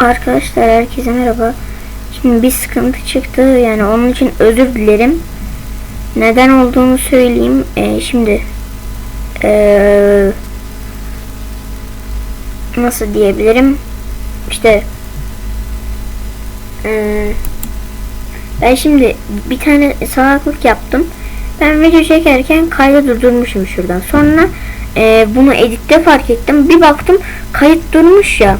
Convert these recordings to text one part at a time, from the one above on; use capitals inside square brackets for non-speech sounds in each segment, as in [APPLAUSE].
Arkadaşlar herkese merhaba. Şimdi bir sıkıntı çıktı yani onun için özür dilerim. Neden olduğunu söyleyeyim. Ee, şimdi ee, nasıl diyebilirim? İşte ee, ben şimdi bir tane salaklık yaptım. Ben video çekerken kaydı durdurmuşum şuradan. Sonra ee, bunu editte fark ettim. Bir baktım kayıt durmuş ya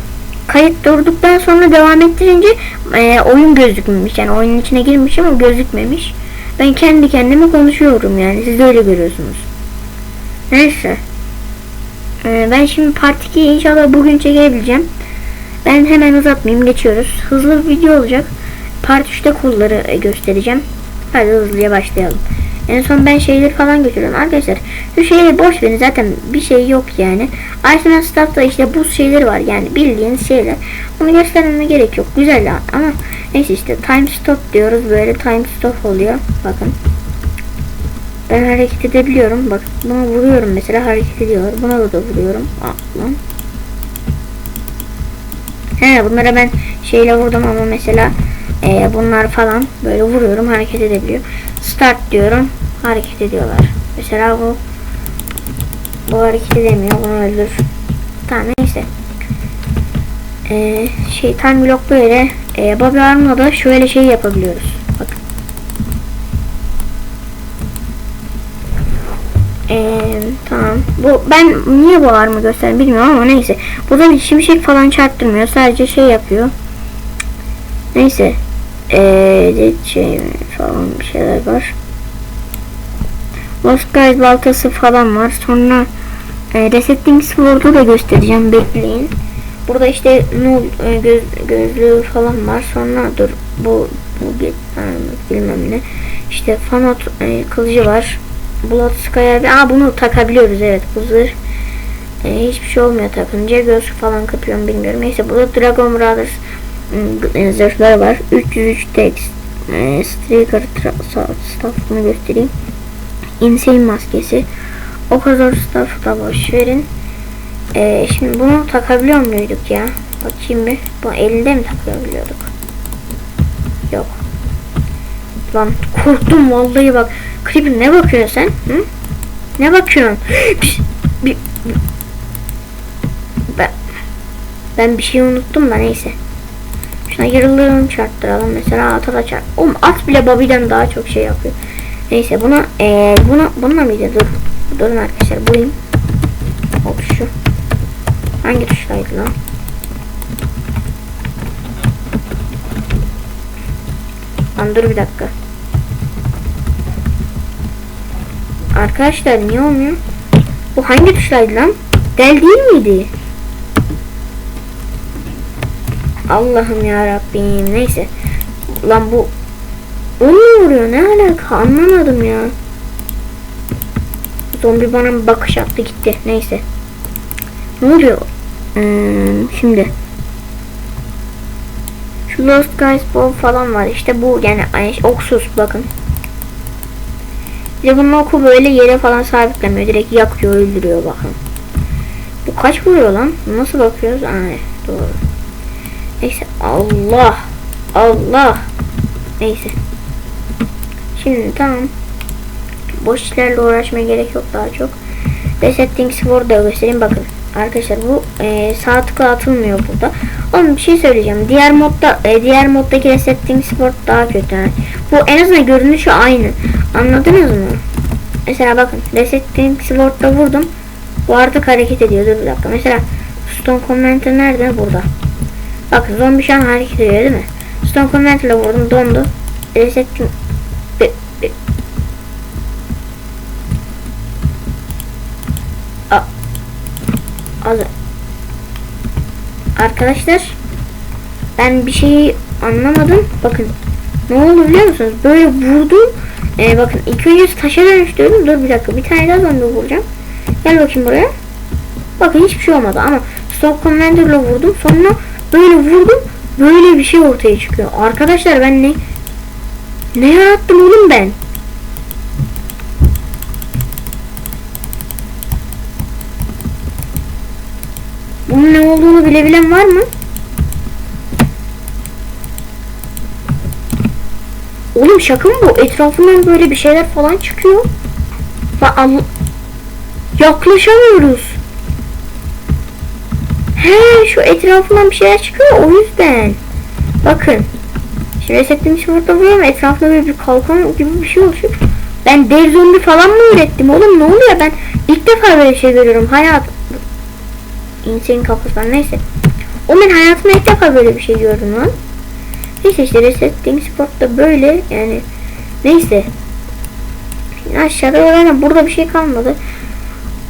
kayıt durduktan sonra devam ettirince e, oyun gözükmemiş. Yani oyunun içine girmiş ama gözükmemiş. Ben kendi kendime konuşuyorum yani. Siz de öyle görüyorsunuz. Neyse. E, ben şimdi part 2'yi inşallah bugün çekebileceğim. Ben hemen uzatmayayım. Geçiyoruz. Hızlı bir video olacak. Part 3'te kolları e, göstereceğim. Hadi hızlıca başlayalım. En son ben şeyleri falan götürüyorum. Arkadaşlar şu şeyleri boş verin. Zaten bir şey yok yani. Arsenal Staff'ta işte bu şeyleri var. Yani bildiğiniz şeyler. Bunu göstermeme gerek yok. Güzel ama neyse işte time stop diyoruz. Böyle time stop oluyor. Bakın. Ben hareket edebiliyorum. Bak buna vuruyorum mesela hareket ediyor. Buna da vuruyorum. Aa, lan. He bunlara ben şeyle vurdum ama mesela e, bunlar falan böyle vuruyorum hareket edebiliyor. Start diyorum hareket ediyorlar. Mesela bu bu hareket edemiyor. Bunu öldür. Tamam neyse. Ee, şey time böyle. Ee, Bobby Arm'la da şöyle şey yapabiliyoruz. Bakın. Ee, tamam. Bu ben niye bu armı gösterdim bilmiyorum ama neyse. Bu da bir şimşek falan çarptırmıyor. Sadece şey yapıyor. Neyse. Ee, şey falan bir şeyler var. Lost Guys baltası falan var. Sonra e, Resetting Sword'u da göstereceğim. Bekleyin. Burada işte nul e, göz, gözlüğü falan var. Sonra dur bu bu bilmem ne. İşte Fanot e, kılıcı var. Blood Sky'a aa bunu takabiliyoruz evet bu zırh. E, hiçbir şey olmuyor takınca göz falan kapıyorum bilmiyorum. Neyse burada Dragon Brothers e, zırhları var. 303 text e, Striker staff'ını göstereyim. Insane maskesi. O kadar staff da boş verin. Ee, şimdi bunu takabiliyor muyduk ya? Bakayım bir. Bu elinde mi takabiliyorduk? Yok. Lan korktum vallahi bak. Creeper ne bakıyorsun sen? Hı? Ne bakıyorsun? [GASPS] Bir, bir, ben, ben bir şey unuttum da neyse. Şuna yarılarını çarptıralım. Mesela ata da çarp. Oğlum at bile Bobby'den daha çok şey yapıyor. Neyse buna ee, buna bununla mıydı? Dur. Durun arkadaşlar bulayım. Hop şu. Hangi tuşlaydı lan? Lan dur bir dakika. Arkadaşlar niye olmuyor? Bu hangi tuşlaydı lan? Del değil miydi? Allah'ım ya Rabbim. Neyse. Lan bu onu mu vuruyor? Ne alaka? Anlamadım ya. Zombi bana bir bakış attı gitti. Neyse. Ne oluyor? Hmm, şimdi. Şu Lost Guys Ball falan var. İşte bu yani oksuz bakın. Bir bunun oku böyle yere falan sabitlemiyor. Direkt yakıyor öldürüyor bakın. Bu kaç vuruyor lan? Nasıl bakıyoruz? Aa, doğru. Neyse Allah. Allah. Neyse. Şimdi tamam. Boş işlerle uğraşmaya gerek yok daha çok. Resetting Sword da göstereyim bakın. Arkadaşlar bu e, sağ tıkla atılmıyor burada. Oğlum bir şey söyleyeceğim. Diğer modda e, diğer moddaki Resetting Sword daha kötü. Yani. Bu en azından görünüşü aynı. Anladınız mı? Mesela bakın Resetting Sword'da vurdum. Bu artık hareket ediyor. Dur bir dakika. Mesela Stone Commenter nerede? Burada. Bakın zombi şu an hareket ediyor değil mi? Stone Commenter'la vurdum dondu. Resetting Az Arkadaşlar ben bir şeyi anlamadım. Bakın ne oldu biliyor musunuz? Böyle vurdum. Ee, bakın ilk önce taşa dönüştürdüm. Dur bir dakika bir tane daha zombi vuracağım. Gel bakayım buraya. Bakın hiçbir şey olmadı ama Stop Commander'la vurdum. Sonra böyle vurdum. Böyle bir şey ortaya çıkıyor. Arkadaşlar ben ne ne yarattım oğlum ben? Bunun ne olduğunu bilebilen var mı? Oğlum şaka mı bu? Etrafından böyle bir şeyler falan çıkıyor. Bak Yaklaşamıyoruz. He şu etrafından bir şeyler çıkıyor o yüzden. Bakın. Şimdi resetledim için burada vuruyorum. Etrafında böyle bir kalkan gibi bir şey oluşuyor. Ben dev zombi falan mı ürettim oğlum ne oluyor ben ilk defa böyle şey görüyorum hayat. İnsenin kafası neyse. O ben hayatımda ilk defa böyle bir şey gördüm lan. Neyse işte resetting sportta böyle yani neyse. Aşağıda öğrenelim burada bir şey kalmadı.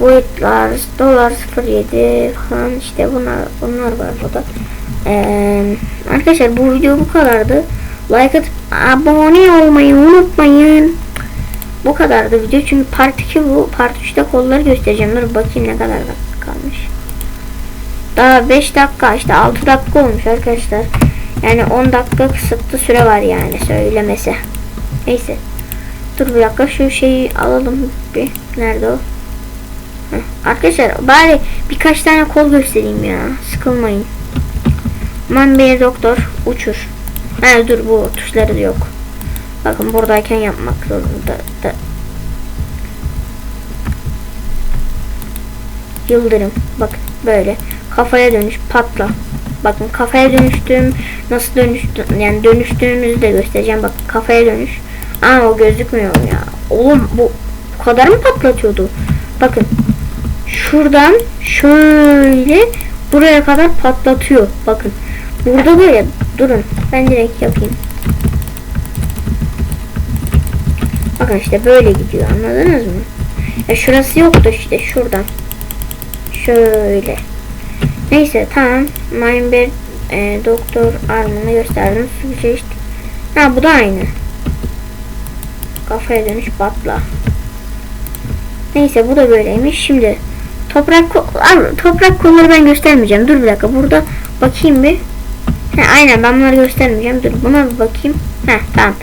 Boyutlar, dolar 07 falan işte bunlar bunlar var burada. Ee, arkadaşlar bu video bu kadardı. Like atıp abone olmayı unutmayın. Bu kadardı video çünkü part 2 bu. Part 3'te kolları göstereceğim. Dur bakayım ne kadar kalmış. Daha 5 dakika işte 6 dakika olmuş arkadaşlar. Yani 10 dakika kısıtlı süre var yani söylemesi. Neyse. Dur bir dakika şu şeyi alalım bir. Nerede o? Heh. Arkadaşlar bari birkaç tane kol göstereyim ya. Sıkılmayın. Aman bir doktor uçur. Ha dur bu tuşları yok. Bakın buradayken yapmak zorunda. Da. Yıldırım. Bak böyle. Kafaya dönüş patla. Bakın kafaya dönüştüğüm nasıl dönüştü yani dönüştüğümüzü de göstereceğim. Bak kafaya dönüş. Aa o gözükmüyor ya. Oğlum bu bu kadar mı patlatıyordu? Bakın şuradan şöyle buraya kadar patlatıyor. Bakın burada böyle durun ben direkt yapayım. Bakın işte böyle gidiyor anladınız mı? Ya şurası yoktu işte şuradan. Şöyle. Neyse tamam. Minebird e, doktor armını gösterdim. Su çeşit. Ha bu da aynı. Kafaya dönüş patla. Neyse bu da böyleymiş. Şimdi toprak ko- toprak kolları ben göstermeyeceğim. Dur bir dakika. Burada bakayım bir. He, aynen ben bunları göstermeyeceğim. Dur buna bir bakayım. He tamam.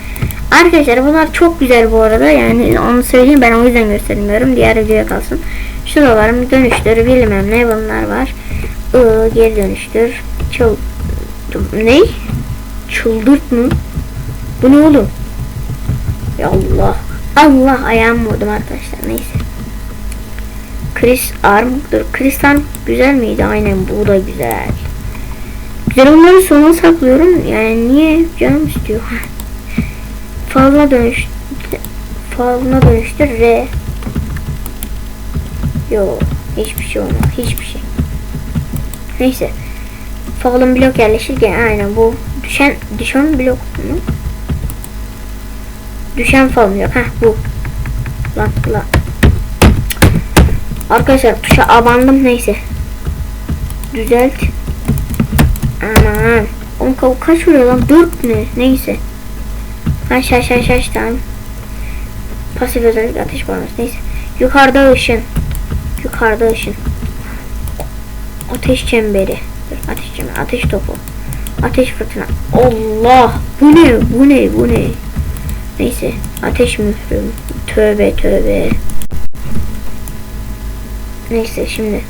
Arkadaşlar bunlar çok güzel bu arada. Yani onu söyleyeyim ben o yüzden göstermiyorum. Diğer videoya kalsın. Şuralarım dönüştür bilmem ne bunlar var. I, geri dönüştür. Çıl... Ne? Çıldırt mı? Bu ne oğlum? Ya Allah. Allah ayağımı vurdum arkadaşlar. Neyse. Chris Arm. Dur Chris Arm güzel miydi? Aynen bu da güzel. Güzel onları sona saklıyorum. Yani niye canım istiyor. [LAUGHS] Falına dönüş falına dönüştür R. Yo hiçbir şey olmaz. Hiçbir şey. Neyse. Fallen blok yerleşirken aynen bu düşen düşen blok mu? Düşen fallen yok. Heh bu. Lan lan. Arkadaşlar tuşa abandım neyse. Düzelt. Aman. Oğlum kavu kaç vuruyor lan? 4 ne? Neyse. Haş haş haş haş tamam. Pasif özellik ateş bonus neyse. Yukarıda ışın. Yukarıda ışın. Ateş çemberi. Ateş çemberi. Ateş topu. Ateş fırtına. Allah! Bu ne? Bu ne? Bu ne? Neyse. Ateş mührü. Tövbe tövbe. Neyse şimdi.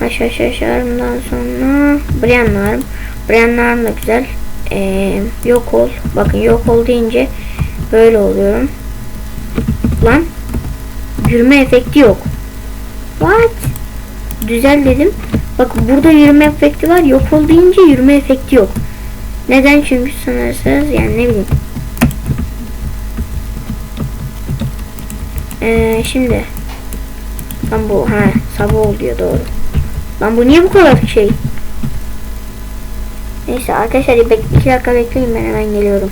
Haş haş arımdan sonra Brianlarım. Brianlarım da güzel. Ee, yok ol. Bakın yok ol deyince böyle oluyorum. Lan. Yürüme efekti yok. What? Düzel dedim. Bak burada yürüme efekti var. Yok ol deyince yürüme efekti yok. Neden? Çünkü sınırsız yani ne bileyim. Ee, şimdi Lan bu ha sabah oluyor doğru. Lan bu niye bu kadar şey? Neyse arkadaşlar bek 2 dakika bekleyin ben hemen geliyorum.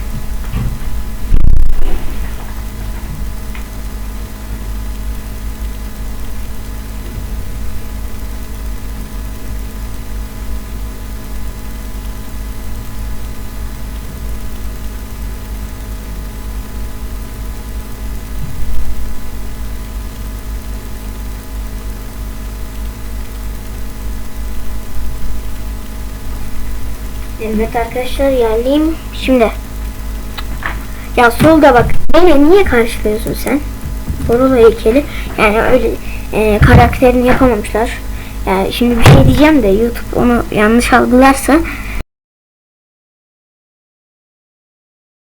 Evet arkadaşlar geldim. Şimdi. Ya solda bak. Beni niye karşılıyorsun sen? Borolo heykeli. Yani öyle e, karakterini yapamamışlar. Yani şimdi bir şey diyeceğim de YouTube onu yanlış algılarsa